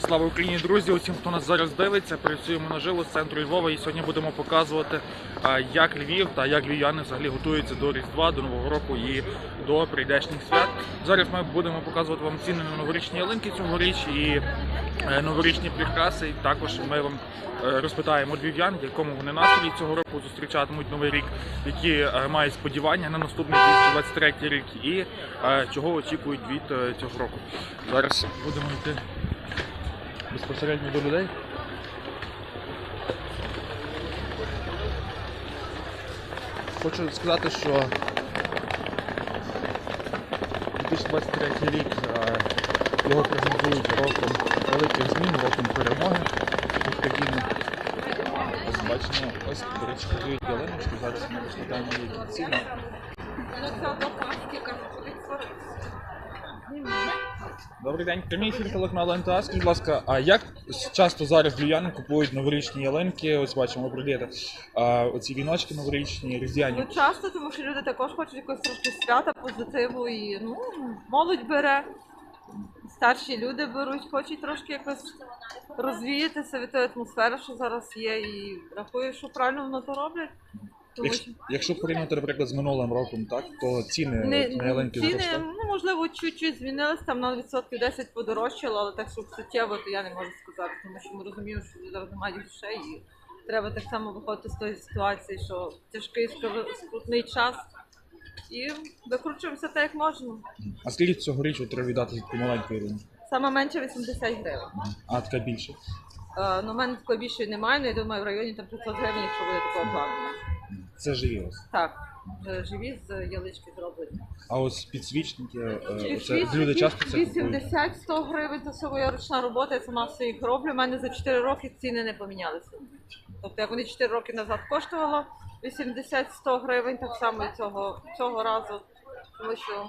Слава Україні, друзі! Усім, хто нас зараз дивиться, працюємо наживо з центру Львова і сьогодні будемо показувати, як Львів та як львів'яни взагалі готуються до Різдва, до Нового року і до прийдешніх свят. Зараз ми будемо показувати вам ціни на новорічні ялинки цьогоріч і е, новорічні прикраси. Також ми вам е, розпитаємо львів'ян, в якому вони настрої цього року зустрічатимуть новий рік, які е, мають сподівання на наступний 2023 рік і чого очікують від цього року. Зараз будемо йти безпосередньо до людей. Хочу сказати, що 2023 рік е, його презентують роком великих змін, роком перемоги України. Ось бачимо, ось, до речі, готують ялиночки, зараз ми розглядаємо які ціни. Добрий день, прямий ефір телеканалу НТА. Скажіть, будь ласка, а як часто зараз львів'яни купують новорічні ялинки? Ось бачимо, ви оці віночки новорічні, різдвяні. Ну часто, тому що люди також хочуть якось трошки свята, позитиву і ну, молодь бере, старші люди беруть, хочуть трошки якось розвіятися від тої атмосфери, що зараз є, і рахую, що правильно воно то роблять. Тому Якщо, що якщо порівняти, наприклад, з минулим роком, так то ціни не, на ціни, ну, можливо, чуть-чуть змінились, там на відсотків 10 подорожчало, але так, щоб суттєво, то я не можу сказати, тому що ми розуміємо, що люди зараз не мають грошей і треба так само виходити з тої ситуації, що тяжкий скрутний час. І викручуємося так, як можемо. А скільки цьогоріч треба віддати таку маленьку? Саме менше 80 гривень. А така більше? Е, ну, в мене такої більшої немає, але я думаю, в районі там 500 гривень, якщо буде такого плану. Це живі ось. Так, е, живі з ялички зроблені. А ось підсвічники, е, це люди часто це купують. 80-100 гривень це своя ручна робота, я сама все їх роблю. У мене за 4 роки ціни не помінялися. Тобто, як вони 4 роки назад коштувало 80-100 гривень, так само і цього, цього разу. Тому що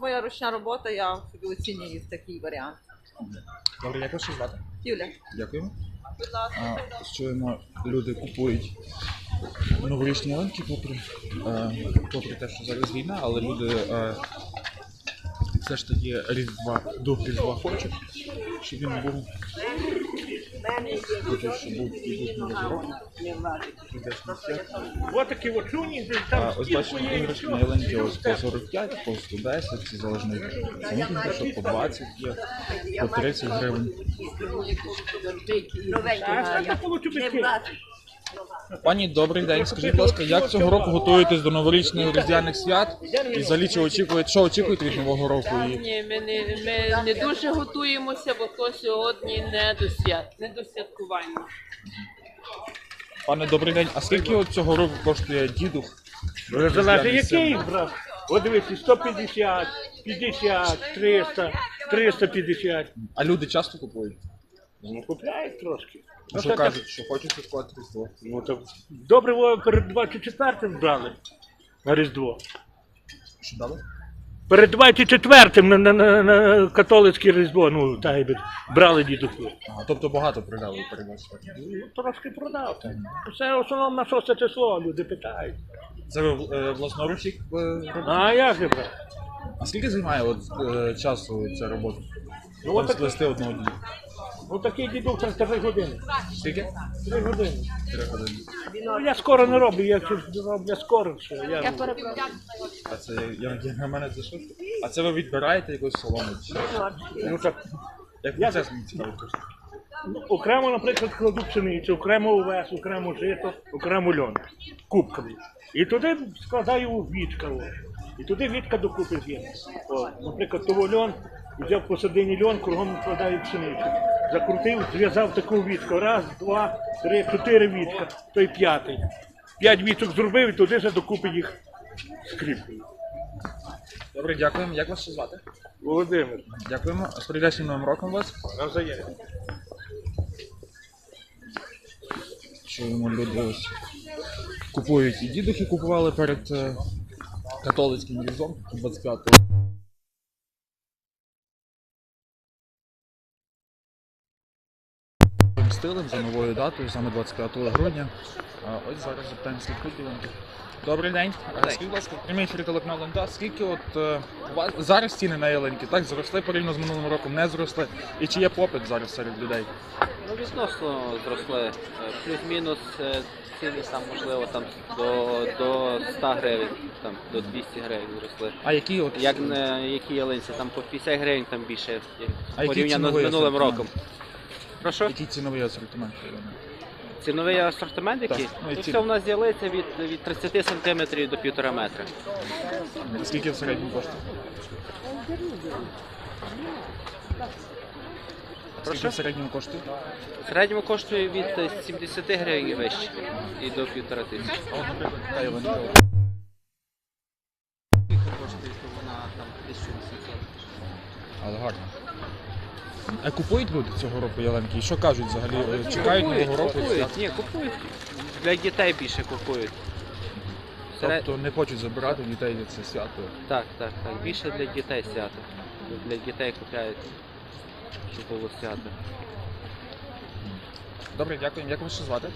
моя ручна робота, я собі оцінюю в такий варіант. Добре, як вас ще звати? Юля, Дякуємо. А, щойно люди купують новорічні ялинки, попри, е, попри те, що зараз війна, але люди е, все ж таки Різдва, дух Різдва хочуть, щоб він був. Вот такі от люні, там ось бачимо іграшки на ось по 45, по 110, це залежно від самих іграшок, по 20 є, по 30 гривень. А я получу bitки. Пані, добрий день. Скажіть, будь ласка, як цього року готуєтесь до новорічних різдвяних свят? І взагалі чи очікуєте, що очікуєте від нового року? І Ні, ми не, ми не дуже готуємося, бо то сьогодні не до свят, не до святкування. пане, добрий день. А скільки от цього року коштує дідух? Залежить який, брат. От дивіться, 150, 50, 300, 350. А люди часто купують? Ну, купляють трошки. Ну, Що це кажуть, що хочуть святкувати Різдво? ну, то добре, ви перед 24-м брали на Різдво. Що дали? Перед 24-м на, на, на, на католицьке Різдво, ну, так якби брали дідухи. Ага, тобто багато продали перед вас. Ну, трошки продав. так. Це в основному на 6 число люди питають. Це ви е, власноруч їх е? А як же, брат? А скільки займає от, е, часу ця робота? Ну, Там от так- сплести одного дня? Ну такий дідух це 3 години. Скільки? 3 години. Три години. Ну, я скоро не роблю, я щось роблю скоро. Що я... А це я, я на мене це швидко. А це ви відбираєте якусь солому? чи що? Ну, так, Як процес мені цікаво просто. ну, окремо, наприклад, кладу пшеницю, окремо овес, окремо жито, окремо льон. Кубками. І туди складаю вітка. о. І туди вітка докупи з'єм. О, Наприклад, того льон, взяв посередині льон, кругом вкладаю пшеницю. Закрутив, зв'язав таку вітку. Раз, два, три, чотири вітка, той п'ятий. П'ять віток зробив і туди вже докупи їх скріплюю. Добре, дякуємо. Як вас ще звати? Володимир, Дякуємо. З прийдешнім новим роком вас. навзаєм. Чуємо люди ось купують і дідухи купували перед е, католицьким різдвом 25-го. Стилем, за новою датою, саме 25 грудня. А ось зараз запитаємо слідкують ялинки. Добрий день. Скажіть, будь ласка, прямий ефір телеканалу НТА, скільки от е, у вас зараз ціни на ялинки так зросли порівняно з минулим роком, не зросли? І чи є попит зараз серед людей? Ну, відносно зросли. Е, Плюс-мінус е, ціни там, можливо, там до, до 100 гривень, там, до 200 гривень зросли. А які от Як на які ялинці, там по 50 гривень там більше як А порівняно з минулим асортимент? роком. Прошу? який ціновий асортимент? Ціновий асортимент який? Так, ну і Тут ціни. все в нас ділиться від, від 30 см до 1,5 метра. Скільки в середньому коштує? Скільки в середньому коштує? В середньому коштує від е, 70 гривень і вище і до 1,5 тисячі. А от, наприклад, така ялинка. Коштує вона там 1800. Але гарно. А купують люди цього року ялинки? І що кажуть взагалі? Чекають нового року? купують, ні, купують. Для дітей більше купують. Тобто не хочуть забирати дітей від це свято. Так, так, так. Більше для дітей свято. Для дітей купляють, щоб було свято. Добре, дякую. Як вас ще звати?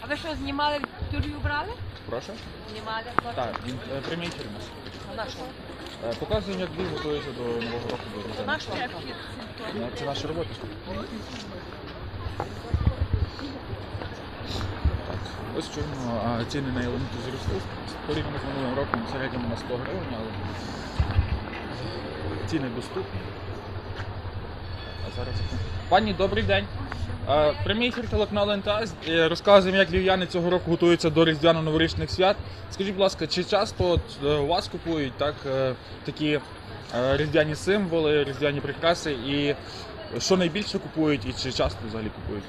А ви що, знімали інтерв'ю брали? Прошу. Знімали. Так, він е, прямий ефір у нас. На що? Е, Показуємо, як Львів готується до нового року. До. На що? Ну, Це наша робота. Ось а ціни на ялинки зросли. Порівняно з минулим роком в середньому на 100 гривень, але ціни доступні. А зараз? Пані, добрий день. Прямий ефір телеканалу НТА. Е, Розказуємо, як львів'яни цього року готуються до різдвяно-новорічних свят. Скажіть, будь ласка, чи часто е, у вас купують так, е, такі різдвяні символи, різдвяні прикраси, і що найбільше купують, і чи часто взагалі купують?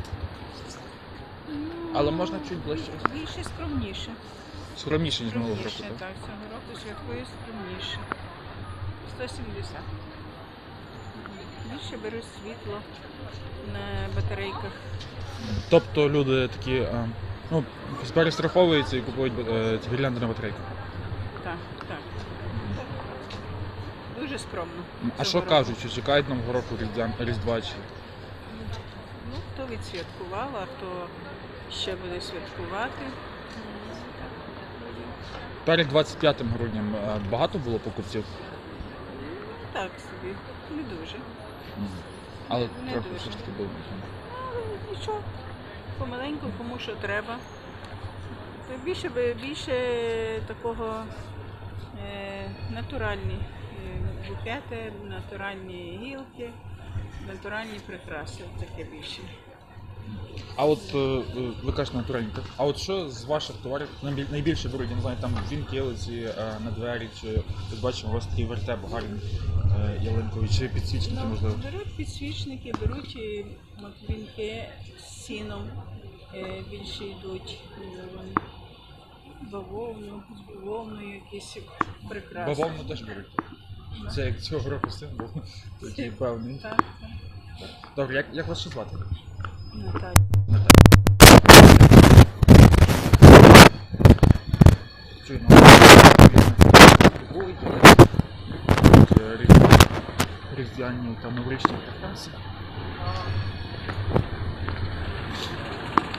Але можна чуть ближче. Більше скромніше. Скромніше, ніж минулого року. Так? так. Цього року святкую скромніше. 170. Більше беру світло на батарейках. Тобто люди такі ну, перестраховуються і купують е, ці гірлянди на батарейках. Так, так. Дуже скромно. А цього що року. кажуть, чи чекають нового року Різдвя, Різдва? Чи... Ну, хто відсвяткував, а хто ще буде святкувати. Перед 25 грудням е, багато було покупців, Так собі, не дуже. Але Не трохи дуже. все ж таки було. Але нічого, помаленьку, кому що треба. Більше, більше такого е, натуральні е, букети, натуральні гілки, натуральні прикраси, таке більше. А от е, е, ви кажете натуральні, так? А от що з ваших товарів найбільше беруть? Я не знаю, там е, на двері, чи бачимо, у вас такий вертеп гарний е, чи підсвічники, Ну, можливо. беруть підсвічники, беруть от з сіном е, більше йдуть. Бавовну, з бавовною якісь прикраси. Бавовну теж беруть. Це як цього року символ, такий певний. Так, так. Добре, як, як вас ще звати? Наталя. Чуємо. Купують, е, різдвяні- Різдвяні та новорічні прикраси.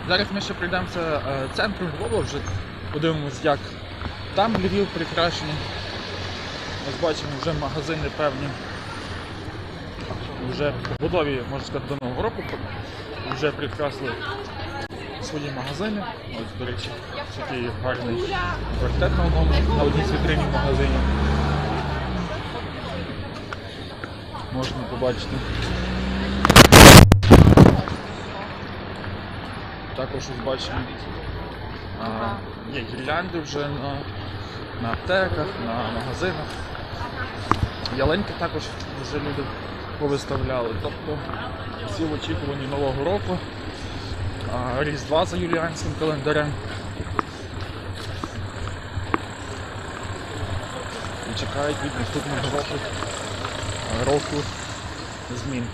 Зараз ми ще прийдемося е, центром Львова, вже подивимось, як там Львів прикрашений. Ось бачимо вже магазини певні. Вже готові, можна сказати, до Нового року. Вже прикрасили свої магазини. Ось, до речі, такий гарний квартет на одній з вітрині в магазині. Можна побачити. Також ось бачимо. А, є гірлянди вже на, на аптеках, на магазинах. Ялинки також вже люди повиставляли. Тобто всі в очікуванні Нового року. А, Різдва за юліанським календарем. І чекають від наступного року, року змін.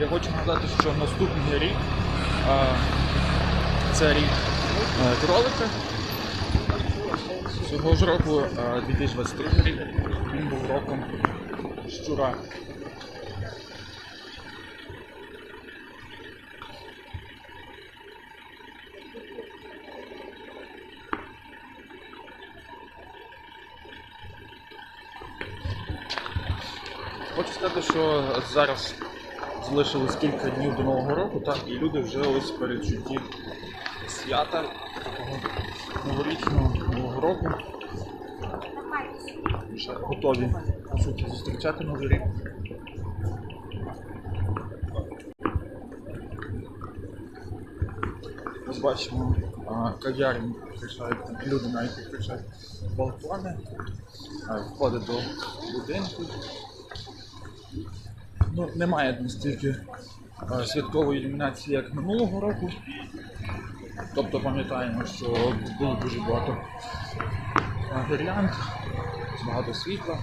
Я хочу сказати, що наступний рік а, це рік. Кролика. Цього ж року, 2023 рік, він був роком щура. Хочу сказати, що зараз залишилось кілька днів до Нового року, так, і люди вже ось в передчутті свята новорічного нового року. Готові по суті зустрічати новий рік. Ось бачимо, кав'ярні прикрашають, люди навіть прикрашають балкони, входить до будинку. Ну, немає настільки святкової ілюмінації, як минулого року. Тобто пам'ятаємо, що було дуже багато гірлянд, багато світла.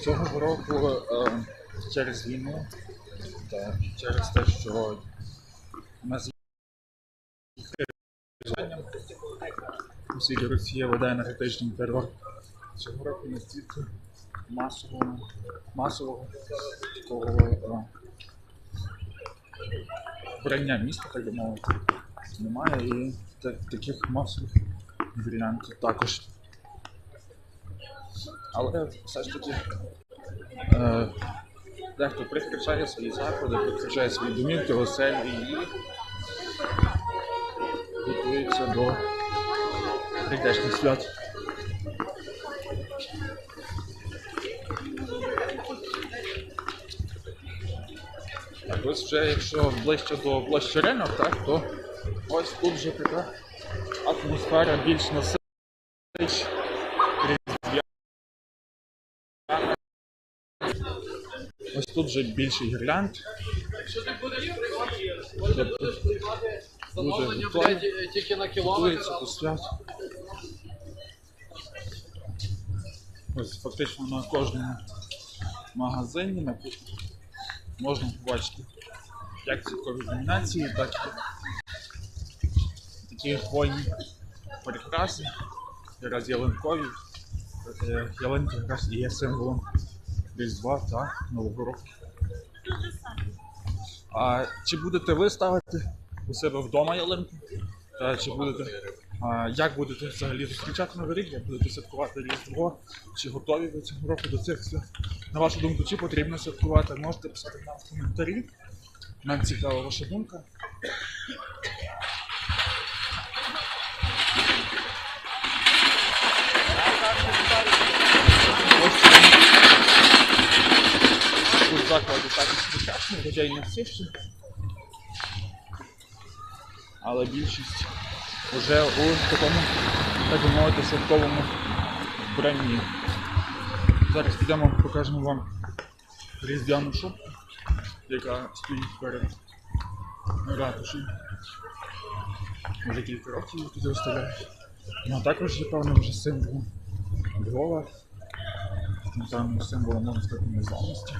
Цього року е, через війну та через те, що у нас є бажання, оскільки Росія веде енергетичний терор. Цього року настільки масового, масового такого е, вбрання міста, так би мовити, немає і таких масових гірлянд також. Але все ж таки е, дехто прикрашає свої заклади, прикрашає свої домівки, оселі і готується до прийдешніх свят. Ось вже якщо ближче до площі ринок, так, то ось тут вже така атмосфера більш насичена. Ось тут вже більше гірлянд. Тобто Дуже готові. тільки на Готується до свят. Ось фактично на кожному магазині на можна побачити як святкові ілюмінації, так і хвойні прикраси, якраз ялинкові. Е, Ялинка якраз є символом Різдва та Нового року. А чи будете ви ставити у себе вдома ялинку? Та чи будете, а, як будете взагалі зустрічати Новий рік? Як будете святкувати Різдво? Чи готові ви цього року до цих свят? На вашу думку, чи потрібно святкувати? Можете писати нам в коментарі. Нам цікава ваша думка. Ось Тут заклади також прекрасні, хоча й не всі ще. Але більшість вже у такому, так би мовити, святковому вбранні. Зараз підемо покажемо вам різдвяну шубку, яка стоїть перед ратушею. Вже кілька років її туди виставляють. Ну, а також є певним вже символом Львова, самим символом, можна сказати, незламності.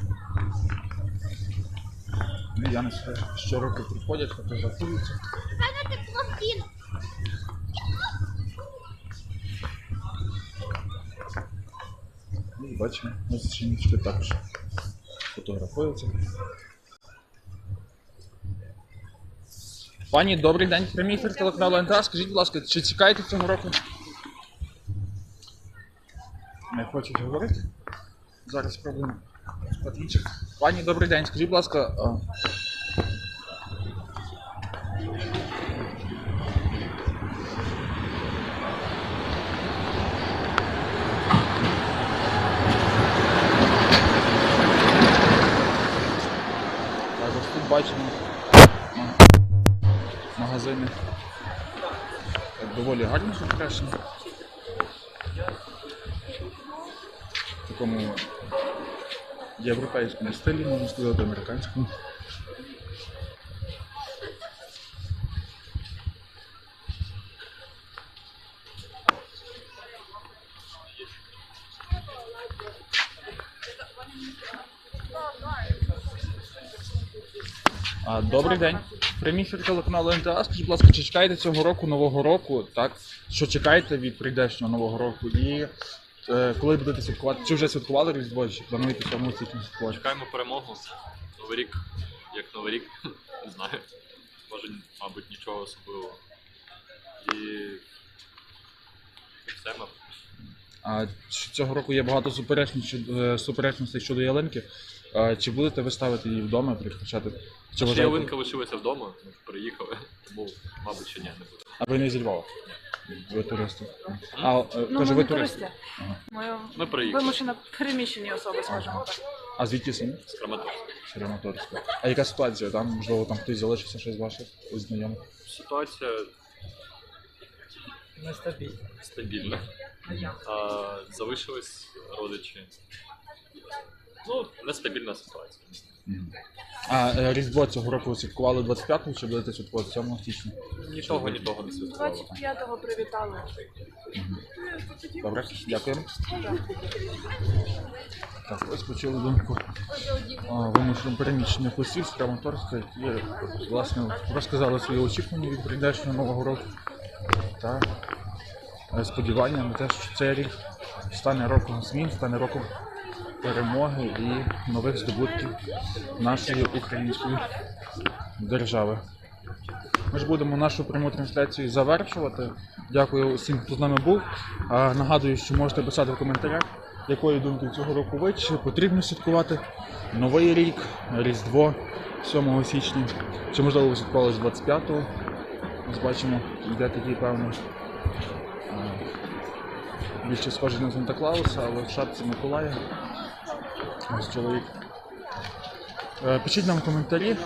Ну, я не щороку приходять, фотографуються. Ну, І бачимо, ось жіночки також фотографуються. Пані, добрий день, прямий ефір телеканалу НТА. Скажіть, будь ласка, чи чекаєте цього року? Не хочуть говорити. Зараз спробуємо. От. Пані, добрий день. Скажіть, будь ласка. Тут бачимо ма- магазини так, доволі гарно прикрашені. В такому європейському стилі, можна сказати, американському. А, добрий день. Прямий телеканалу НТА. Скажіть, будь ласка, чи чекаєте цього року нового року? Так, що чекаєте від прийдешнього нового року? І е, коли будете святкувати? Чи вже святкували Різдво? Чи плануєте цьому січні святкувати? Чекаємо перемогу. Новий рік, як новий рік, не знаю. Може, мабуть, нічого особливого. І все, мабуть. А цього року є багато суперечностей, е, суперечностей щодо ялинки. А, чи будете ви ставити її вдома, прикрашати? Чи Ще вважаєте- ялинка лишилася вдома, ми приїхали, тому, мабуть, ще ні, не буде. А ви не зі Львова? Ви туристи. А, е, Ну, кажу, ми ви не туристи. туристи. Ага. Ми Ми приїхали вимушено переміщені особи, скажімо так. А звідки самі? з Краматорська. З Краматорська. А яка ситуація там? Можливо, там хтось залишився щось з ваших ось знайомих? Ситуація стабільна. А, залишились родичі. Ну, нестабільна ситуація. А е, Різдво цього року ви святкували 25-го чи будете святкувати 7 січня? Нічого, нічого не святкували. 25-го привітали. Добре, дякуємо. Так, ось почули думку вимушено переміщених осіб з Краматорська, які власне розказали свої очікування від прийдешнього нового року та е, сподівання на те, що цей рік стане роком змін, стане роком перемоги і нових здобутків нашої української держави. Ми ж будемо нашу пряму трансляцію завершувати. Дякую усім, хто з нами був. Нагадую, що можете писати в коментарях, якої думки цього року ви, чи потрібно святкувати Новий рік, Різдво 7 січня, чи можливо ви святкували з 25-го. Ось бачимо, йде такий певний. Більше схожий на Санта Клауса, але в шапці Миколая. Ось чоловік. Е, Пишіть нам коментарі,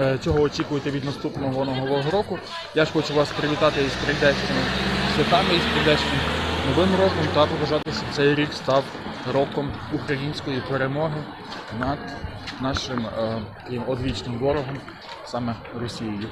е, чого очікуєте від наступного нового року. Я ж хочу вас привітати із прийдешніми святами, із прийдешнім новим роком та побажати, щоб цей рік став роком української перемоги над нашим е, одвічним ворогом, саме Росією.